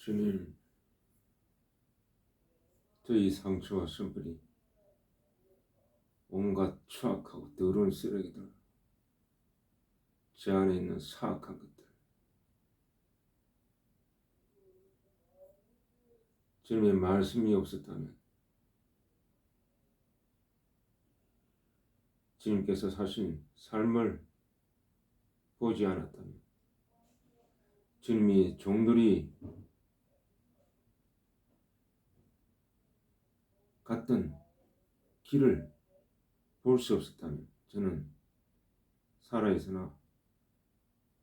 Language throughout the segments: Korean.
주님, 저희 상처와 선불이 온갖 추악하고 더러운 쓰레기들, 제 안에 있는 사악한 것들, 주님의 말씀이 없었다면, 주님께서 사신 삶을 보지 않았다면, 주님이 종들이 길을 볼 수 없었다면 저는 살아있으나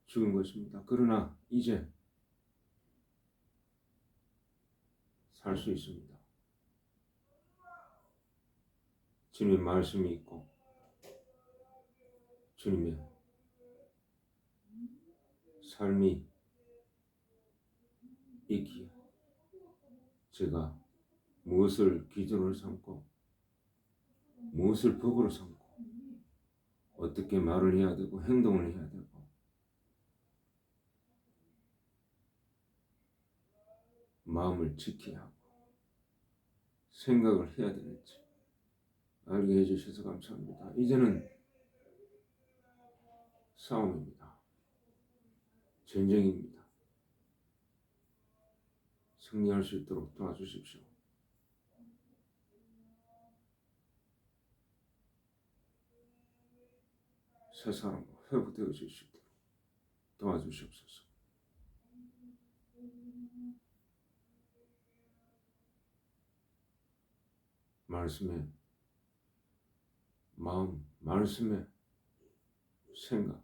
죽은 것입니다. 그러나 이제 살 수 있습니다. 주님의 말씀이 있고 주님의 삶이 있기에 제가 무엇을 기준으로 삼고 무엇을 법으로 삼고 어떻게 말을 해야 되고 행동을 해야 되고 마음을 지켜야 하고 생각을 해야 되는지 알게 해주셔서 감사합니다. 이제는 싸움입니다. 전쟁입니다. 승리할 수 있도록 도와주십시오. 새 사람으로 회복되어질 수 있도록 도와주시옵소서. 말씀에 마음, 말씀에 생각,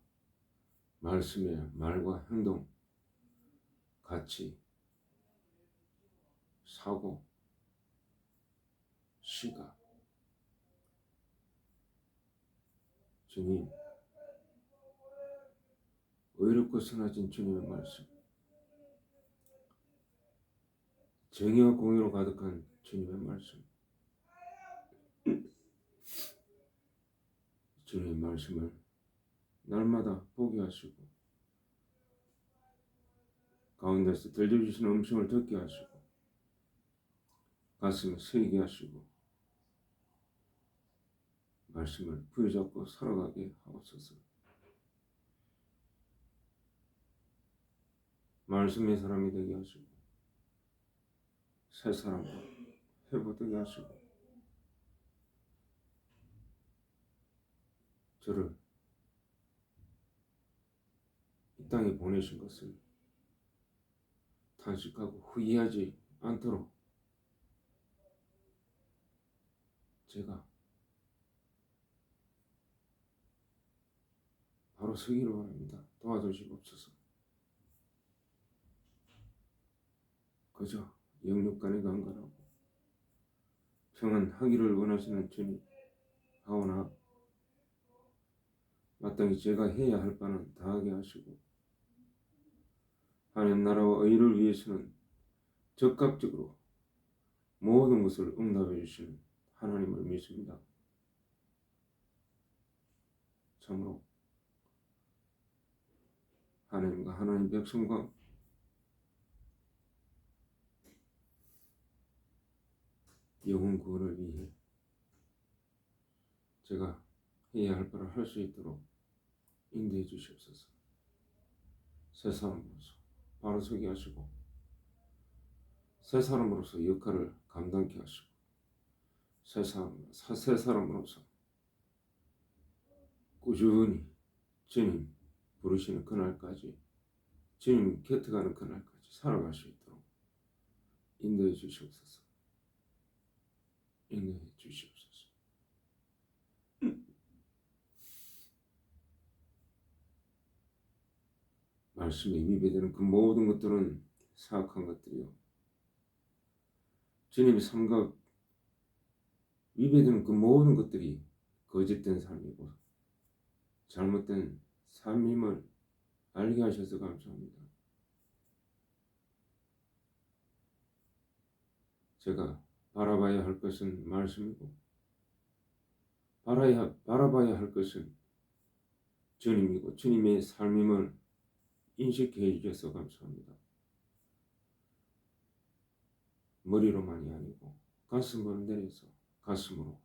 말씀의 말과 행동 같이 사고, 시각, 주님, 의롭고 선하신 주님의 말씀, 정의와 공의로 가득한 주님의 말씀, 주님의 말씀을 날마다 보게 하시고, 가운데서 들려주시는 음성을 듣게 하시고, 가슴에 새기게 하시고, 말씀을 부여잡고 살아가게 하옵소서. 말씀의 사람이 되게 하시고 새 사람으로 회복되게 하시고 저를 이 땅에 보내신 것을 탄식하고 후회하지 않도록 제가 바로 서기를 바랍니다. 도와주시옵소서. 그저 영육 간에 강건하고 평안 하기를 원하시는 주님 하오나 마땅히 제가 해야 할 바는 다하게 하시고 하나님 나라와 의를 위해서는 적극적으로 모든 것을 응답해 주시는 하나님을 믿습니다. 참으로 하나님과 하나님 백성과 영혼 구원을 위해 제가 해야 할 바를 할 수 있도록 인도해 주시옵소서. 새 사람으로서 바로 서게 하시고 새 사람으로서 역할을 감당케 하시고 새 사람 새 사람으로서 꾸준히 주님 부르시는 그날까지 주님 곁에 가는 그날까지 살아갈 수 있도록 인도해 주시옵소서. 인도해 주시옵소서. 말씀에 위배되는 그 모든 것들은 사악한 것들이요. 주님의 삶과 위배되는 그 모든 것들이 거짓된 삶이고 잘못된 삶임을 알게 하셔서 감사합니다. 제가 바라봐야 할 것은 말씀이고 바라야, 바라봐야 할 것은 주님이고 주님의 삶임을 인식해 주셔서 감사합니다. 머리로만이 아니고 가슴으로 내려서 가슴으로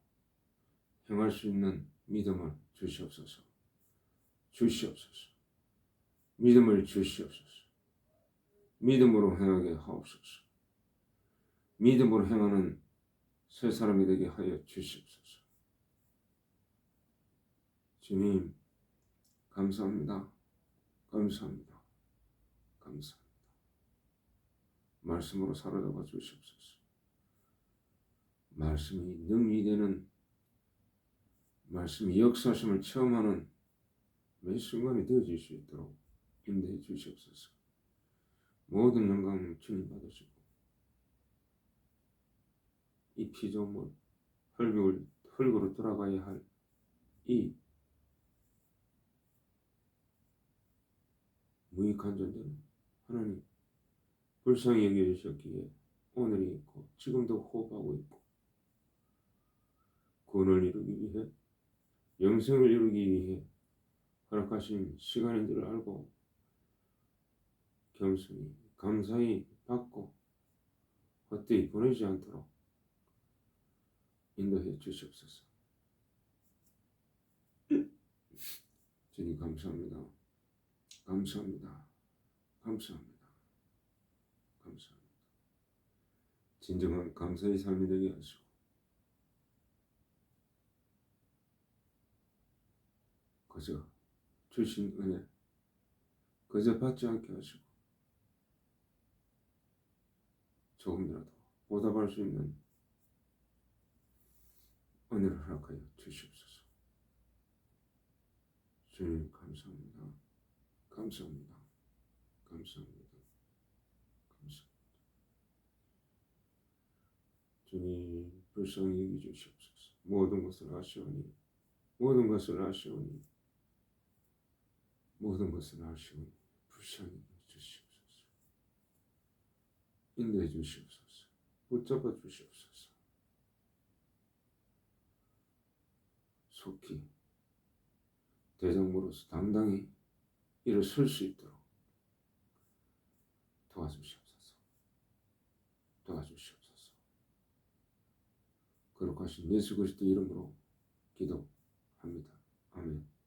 행할 수 있는 믿음을 주시옵소서. 주시옵소서. 믿음을 주시옵소서. 믿음으로 행하게 하옵소서. 믿음으로 행하는 새 사람이 되게 하여 주시옵소서. 주님, 감사합니다. 감사합니다. 감사합니다. 말씀으로 사로잡아 주시옵소서. 말씀이 능히 되는 말씀이 역사심을 체험하는 매 순간이 되어질 수 있도록 인도해 주시옵소서. 모든 영광을 주님 받으시고 이 피조물 흙을 흙으로 돌아가야 할 이 무익한 존재는 하나님 불쌍히 여겨주셨기에 오늘이 있고 지금도 호흡하고 있고 구원을 이루기 위해 영생을 이루기 위해 허락하신 시간인 줄 알고 겸손히 감사히 받고 헛되이 보내지 않도록 인도해 주시옵소서. 주님 감사합니다. 감사합니다. 감사합니다. 감사합니다. 진정한 감사의 삶이 되게 하시고 그저 주신 은혜 그저 받지 않게 하시고 조금이라도 보답할 수 있는 은혜를 허락하여 주시옵소서. 주님 감사합니다. 감사합니다. 감사합니다. 감사합니다. 주님 불쌍히 여기 주시옵소서. 모든 것을 아시오니 모든 것을 아시오니 모든 것을 아시오니 불쌍히 주시옵소서. 인도해 주시옵소서. 붙잡아 주시옵소서. 속히 대장으로서 당당히 일어설 수 있도록 도와주시옵소서. 도와주시옵소서. 거룩하신 예수 그리스도 이름으로 기도합니다. 아멘.